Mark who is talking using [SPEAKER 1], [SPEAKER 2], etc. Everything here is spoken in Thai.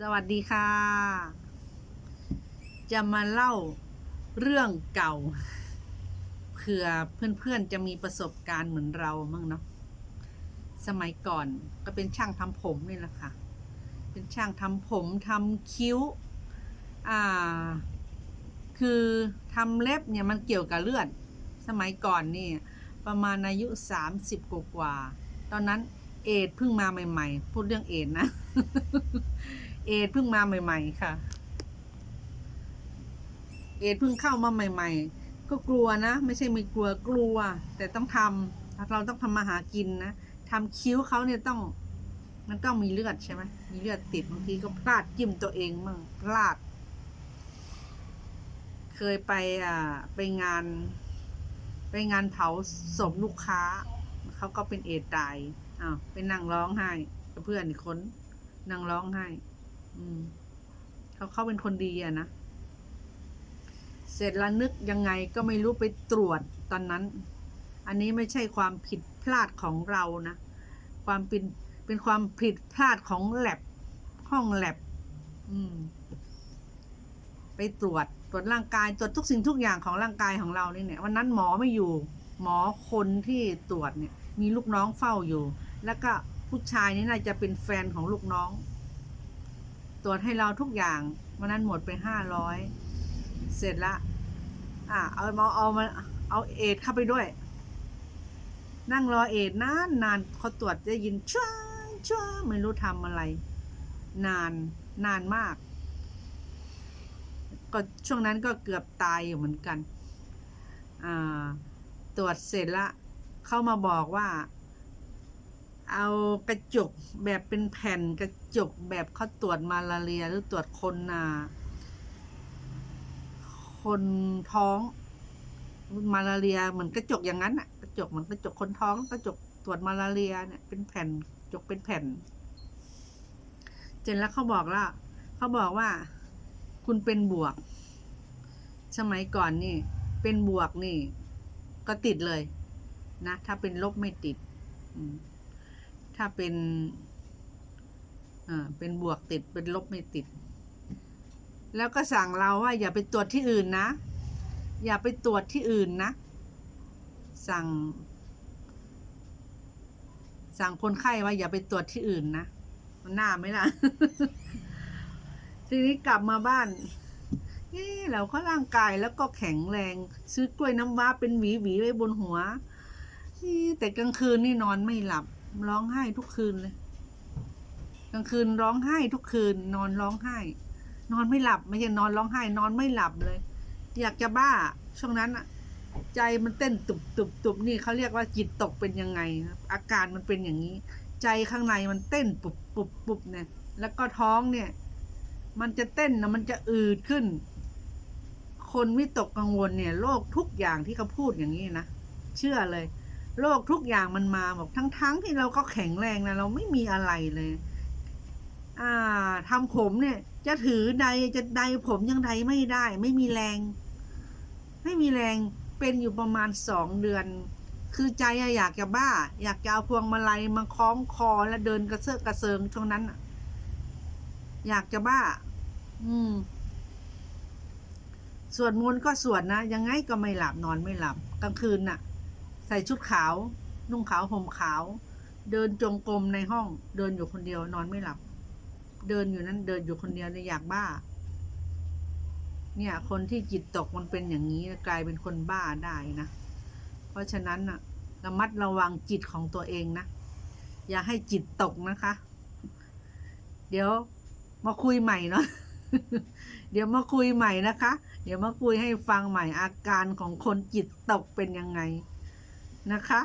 [SPEAKER 1] สวัสดีค่ะ จะมาเล่าเรื่องเก่าเผื่อเพื่อนๆจะมีประสบการณ์เหมือนเรามั่งเนาะสมัยก่อนก็เป็นช่างทำผมนี่แหละค่ะ เป็นช่างทำผมทำคิ้ว อ่า คือทำเล็บเนี่ยมันเกี่ยวกับเลือด สมัยก่อนนี่ประมาณอายุสามสิบกว่าๆตอนนั้นเอดส์เพิ่งมาใหม่ ๆ พูดเรื่องเอดส์นะ เอดเพิ่งมาใหม่ ๆ ค่ะ เอดเพิ่งเข้ามาใหม่ ๆ ก็กลัวนะ ไม่ใช่ไม่กลัวกลัว แต่ต้องทำเราต้องทำมาหากินนะทำคิ้วเขาเนี่ยต้อง มันต้องมีเลือดใช่ไหมมีเลือดติดบางทีก็พลาดจิ้มตัวเองมั่งพลาด เคยไปอ่าไปงาน ไปงานเผาศพลูกค้าเขาก็เป็นเอดตายอ้าวไปนั่งร้องไห้กับเพื่อนอีกคนนั่งร้องไห้ เขาเขาเป็นคนดีอะนะ เสร็จแล้วนึกยังไงก็ไม่รู้ไปตรวจตอนนั้น อันนี้ไม่ใช่ความผิดพลาดของเรานะ ความเป็นเป็นความผิดพลาดของแลบห้องแลบไปตรวจตรวจร่างกายตรวจทุกสิ่งทุกอย่างของร่างกายของเรานี่เนี่ยวันนั้นหมอไม่อยู่ หมอคนที่ตรวจเนี่ย มีลูกน้องเฝ้าอยู่ แล้วก็ผู้ชายนี่น่าจะเป็นแฟนของลูกน้อง ตรวจให้เราทุกอย่างวันนั้นหมดไปห้าร้อยเสร็จละอะเอามาเอามาเอาเอดเข้าไปด้วย นั่งรอเอดนานนานเขาตรวจได้ยินช้าช้าไม่รู้ทำอะไร นานนานมาก ก็ช่วงนั้นก็เกือบตายอยู่เหมือนกัน อ่า ตรวจเสร็จละ เข้ามาบอกว่า เอากระจกแบบเป็นแผ่นกระจกแบบเขาตรวจมาลาเรียหรือตรวจคนนาคนท้องมาลาเรียเหมือนกระจกอย่างนั้นอะกระจกเหมือนกระจกคนท้องกระจกตรวจมาลาเรียเนี่ยเป็นแผ่นกระจกเป็นแผ่น เจนแล้วเขาบอกแล้วเขาบอกว่า คุณเป็นบวก สมัยก่อนนี่ เป็นบวกนี่ ก็ติดเลย นะ ถ้าเป็นลบไม่ติด อืม ถ้าเป็นอ่าเป็นบวกติดเป็นลบไม่ติด แล้วก็สั่งเราว่าอย่าไปตรวจที่อื่นนะ อย่าไปตรวจที่อื่นนะ สั่ง สั่งคนไข้ว่าอย่าไปตรวจที่อื่นนะมันน่าไหมล่ะ ทีนี้กลับมาบ้านเอ๊เราก็ร่างกายแล้วก็แข็งแรง ซื้อกล้วยน้ำว้าเป็นหวีหวีๆไว้บนหัวเอ๊ะแต่กลางคืนนี่นอนไม่หลับ ร้องไห้ทุกคืนเลยกลางคืนร้องไห้ทุกคืน นอนร้องไห้ นอนไม่หลับไม่ใช่นอนร้องไห้ นอนไม่หลับเลย อยากจะบ้า ช่วงนั้นอะใจมันเต้นตุบตุบตุบนี่เขาเรียกว่าจิตตกเป็นยังไงอาการมันเป็นอย่างนี้ ใจข้างในมันเต้นปุบปุบปุบเนี่ย แล้วก็ท้องเนี่ย มันจะเต้นนะมันจะอืดขึ้น คนวิตกกังวลเนี่ยโรคทุกอย่างที่เขาพูดอย่างนี้นะเชื่อเลย โรคทุกอย่างมันมาบอกทั้งๆที่เราก็แข็งแรงนะเราไม่มีอะไรเลย อ่าทำผมเนี่ย จะถือใดจะใดผมยังใดไม่ได้ ไม่มีแรง ไม่มีแรงเป็นอยู่ประมาณสองเดือน คือใจอะอยากจะบ้า อยากจะเอาพวงมาลัยมาคล้องคอแล้วเดินกระเซาะกระเซิงช่วงนั้นอะอยากจะบ้า อืมสวดมนต์ก็สวดนะ ยังไงก็ไม่หลับนอนไม่หลับกลางคืนน่ะ ใส่ชุดขาว นุ่งขาวห่มขาว เดินจงกรมในห้อง เดินอยู่คนเดียวนอนไม่หลับ เดินอยู่นั้น เดินอยู่คนเดียวเลยอยากบ้า เนี่ย คนที่จิตตกมันเป็นอย่างนี้กลายเป็นคนบ้าได้นะ เพราะฉะนั้นนะระมัดระวังจิตของตัวเองนะ อย่าให้จิตตกนะคะ เดี๋ยวมาคุยใหม่เนาะเดี๋ยวมาคุยใหม่นะคะ เดี๋ยวมาคุยให้ฟังใหม่อาการของคนจิตตกเป็นยังไง นะคะ